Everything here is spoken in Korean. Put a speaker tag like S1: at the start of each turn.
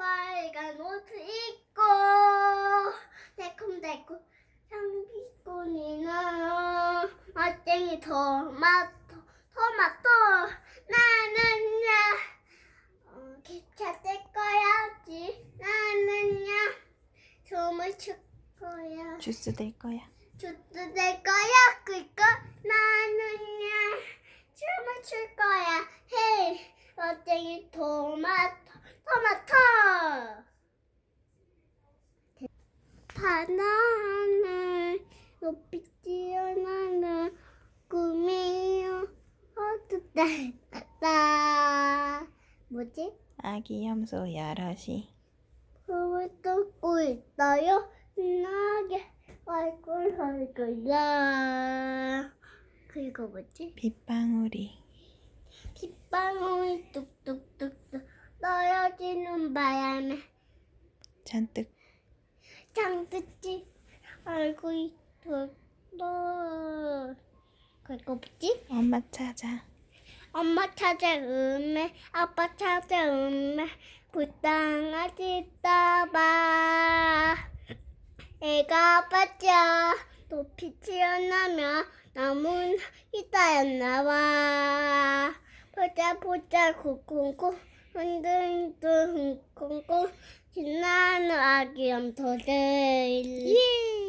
S1: 빨간 옷 입고 달콤달콤 향기꾼이는 맛쟁이 토마토 토마토. 나는야. 어, 기차 뗄 거야지. 나는야. 춤을 출 거야.
S2: 주스 될 거야.
S1: 주스 될 거야. 그니까 나는야. 춤을 출 거야. 헤이 멋쟁이 토마토 토마토 바나나 높이 뛰어나는 꿈이요. 어떡다. 뭐지?
S2: 아기 염소 여럿이
S1: 꿈을 뚫고 있어요? 나게 얼굴 얼굴야. 그리고 뭐지?
S2: 빗방울이.
S1: 빗방울이 뚝뚝뚝뚝 떨어지는 바람에
S2: 잔뜩
S1: 장뜯지? 얼굴이 뚝뚝 그리고 뭐지?
S2: 엄마 찾아.
S1: 엄마 찾아 음에. 아빠 찾아 음에. 불쌍하지 따봐. 애가 빠져 높이 튀어나면 나무는 이따였나봐. 보자 보자 쿵쿵쿵. 흔들흔들 쿵쿵쿵 신나는 아기 염소들 예!